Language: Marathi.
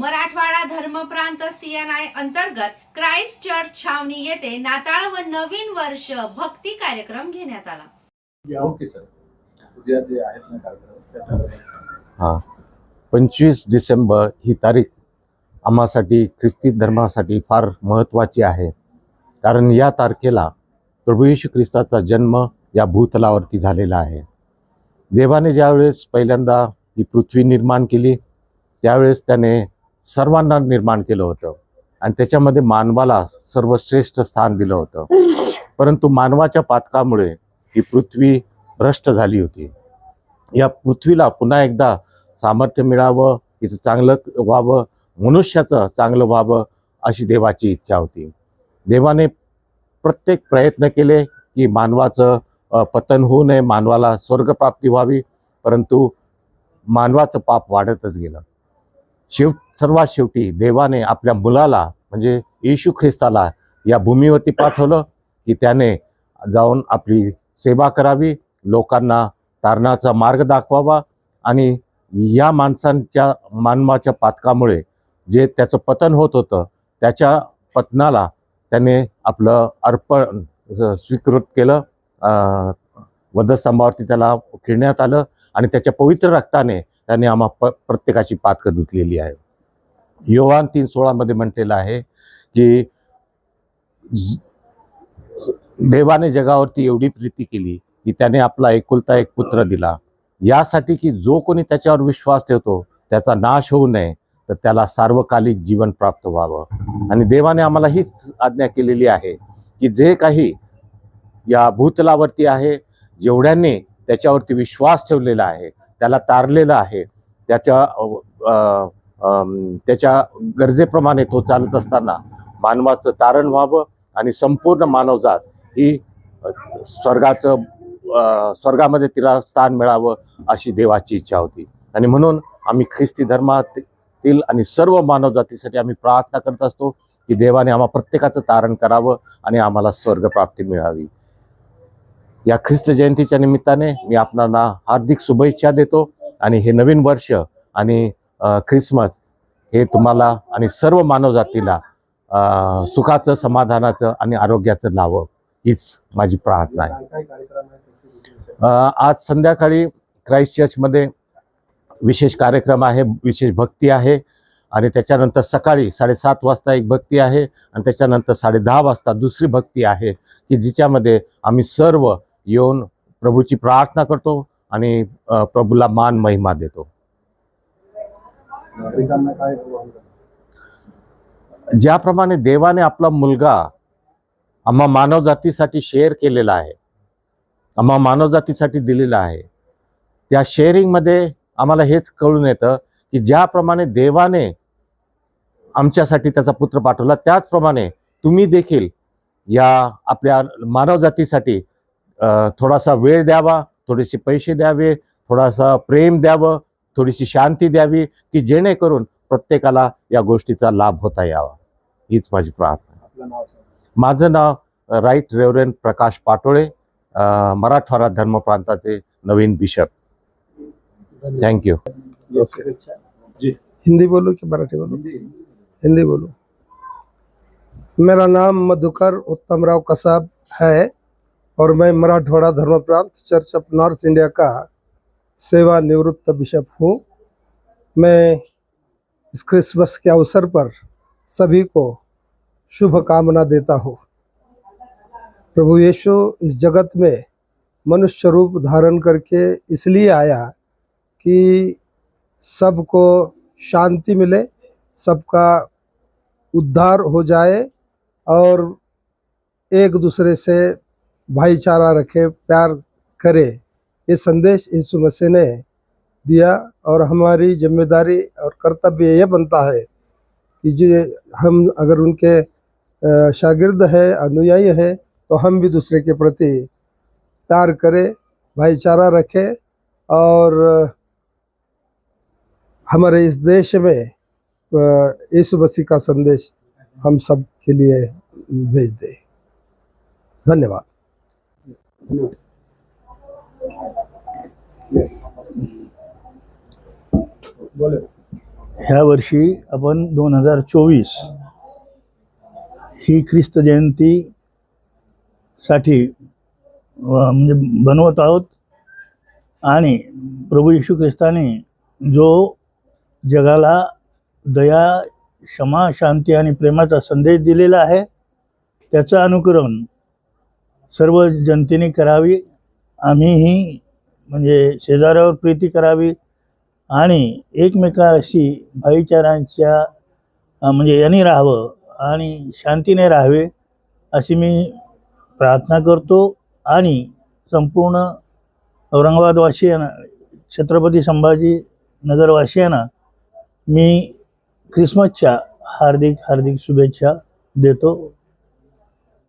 मराठवाडा धर्मप्रांत सीएनआय अंतर्गत क्राइस्ट चर्च छावणी येथे नाताळ व नवीन वर्ष भक्ती कार्यक्रम घेण्यात आला. ओके सर उद्या जे आहेत ना कार्यक्रम त्या संदर्भात हां. पंचवीस डिसेंबर ही तारीख आम्हासाठी ख्रिस्ती धर्मासाठी फार महत्त्वाची आहे. कारण या तारखेला प्रभू येशू ख्रिस्ताचा जन्म या भूतलावरती झालेला आहे. देवाने ज्यावेळेस पहिल्यांदा ही पृथ्वी निर्माण केली त्यावेळेस त्याने सर्वांना निर्माण केलं होतं. आणि त्याच्यामध्ये मानवाला सर्वश्रेष्ठ स्थान दिलं होतं. परंतु मानवाच्या पातकामुळे ही पृथ्वी भ्रष्ट झाली होती. या पृथ्वीला पुन्हा एकदा सामर्थ्य मिळावं तिचं चांगलं व्हावं मनुष्याचं चांगलं व्हावं अशी देवाची इच्छा होती. देवाने प्रत्येक प्रयत्न केले की मानवाचं पतन होऊ नये मानवाला स्वर्गप्राप्ती व्हावी परंतु मानवाचं पाप वाढतच गेलं. शेव सर्वात शेवटी देवाने आपल्या मुलाला म्हणजे येशू ख्रिस्ताला या भूमीवरती पाठवलं की त्याने जाऊन आपली सेवा करावी लोकांना तारणाचा मार्ग दाखवावा आणि या माणसांच्या मानवाच्या पातकामुळे जे त्याचं पतन होत होतं त्याच्या पतनाला त्याने आपलं अर्पण स्वीकृत केलं. वधस्तंभावरती त्याला खेळण्यात आलं आणि त्याच्या पवित्र रक्ताने त्याने आम्हा प प्रत्येकाची पातकं धुतलेली आहे योहान तीन सोळामध्ये म्हटलेलं आहे की देवाने जगावरती एवढी प्रीती केली की त्याने आपला एकुलता एक पुत्र दिला. यासाठी की जो कोणी त्याच्यावर विश्वास ठेवतो त्याचा नाश होऊ नये तर त्याला सार्वकालिक जीवन प्राप्त व्हावं. आणि देवाने आम्हाला हीच आज्ञा केलेली आहे की जे काही या भूतलावरती आहे जेवढ्यांनी त्याच्यावरती विश्वास ठेवलेला आहे त्याला तारलेलं आहे. त्याच्या त्याच्या गरजेप्रमाणे तो चालत असताना मानवाचं तारण व्हावं आणि संपूर्ण मानवजात ही स्वर्गाचं स्वर्गामध्ये तिला स्थान मिळावं अशी देवाची इच्छा होती. आणि म्हणून आम्ही ख्रिस्ती धर्मातील आणि सर्व मानवजातीसाठी आम्ही प्रार्थना करत असतो की देवाने आम्हा प्रत्येकाचं तारण करावं आणि आम्हाला स्वर्गप्राप्ती मिळावी. या ख्रिस्त जयंतीच्या निमित्ताने मी आपणाला हार्दिक शुभेच्छा देतो आणि हे नवीन वर्ष आणि ख्रिसमस हे तुम्हाला आणि सर्व मानवजातीला सुखाचं समाधानाचं आणि आरोग्याचं लावं हीच माझी प्रार्थना आहे. आज संध्याकाळी क्राईस्ट चर्चमध्ये विशेष कार्यक्रम आहे विशेष भक्ती आहे आणि त्याच्यानंतर सकाळी साडेसात वाजता एक भक्ती आहे आणि त्याच्यानंतर साडे दहा वाजता दुसरी भक्ती आहे की जिच्यामध्ये आम्ही सर्व येऊन प्रभूची प्रार्थना करतो आणि प्रभूला मान महिमा देतो? ज्याप्रमाणे देवाने आपला मुलगा आम्हा मानवजातीसाठी शेअर केलेला आहे आम्हा मानवजातीसाठी दिलेला आहे त्या शेअरिंगमध्ये आम्हाला हेच कळून येतं की ज्याप्रमाणे देवाने आमच्यासाठी त्याचा पुत्र पाठवला त्याचप्रमाणे तुम्ही देखील या आपल्या मानवजातीसाठी थोडासा वेळ द्यावा थोडेसे पैसे द्यावे थोडासा प्रेम द्यावं थोडीशी शांती द्यावी की जेणेकरून प्रत्येकाला या गोष्टीचा लाभ होता यावा. हीच माझी प्रार्थना. माझं नाव राईट रेवरेन प्रकाश पाटोळे अ, मराठवाडा धर्मप्रांताचे नवीन बिशप. थँक्यू हिंदी बोलूं कि मराठी बोलूं? हिंदी. हिंदी बोलूं. मेरा नाम मधुकर उत्तम राव कसाब है। और मैं मराठवाड़ा धर्म प्रांत चर्च ऑफ़ नॉर्थ इंडिया का सेवानिवृत्त बिशप हूँ। मैं इस क्रिसमस के अवसर पर सभी को शुभकामना देता हूँ। प्रभु यीशु इस जगत में मनुष्य रूप धारण करके इसलिए आया कि सबको शांति मिले, सबका उद्धार हो जाए और एक दूसरे से भाईचारा रखे, प्यार करे, ये संदेश यीशु मसीह ने दिया और हमारी ज़िम्मेदारी और कर्तव्य ये बनता है कि जो हम अगर उनके शागिर्द है, अनुयायी है तो हम भी दूसरे के प्रति प्यार करें, भाईचारा रखें और हमारे इस देश में यीशु मसीह का संदेश हम सब के लिए भेज दें। धन्यवाद। ह्या वर्षी आपण दोन हजार चोवीस ही ख्रिस्त जयंती साठी म्हणजे बनवत आहोत. आणि प्रभू येशू ख्रिस्ताने जो जगाला दया क्षमा शांती आणि प्रेमाचा संदेश दिलेला आहे त्याचं अनुकरण सर्व जनतेने करावी. आम्हीही म्हणजे शेजाऱ्यावर प्रीती करावी आणि एकमेकाशी भाईचारांच्या म्हणजे यांनी राहावं आणि शांतीने राहावे अशी मी प्रार्थना करतो. आणि संपूर्ण औरंगाबादवासियांना छत्रपती संभाजी नगरवासियांना मी ख्रिसमसच्या हार्दिक हार्दिक शुभेच्छा देतो.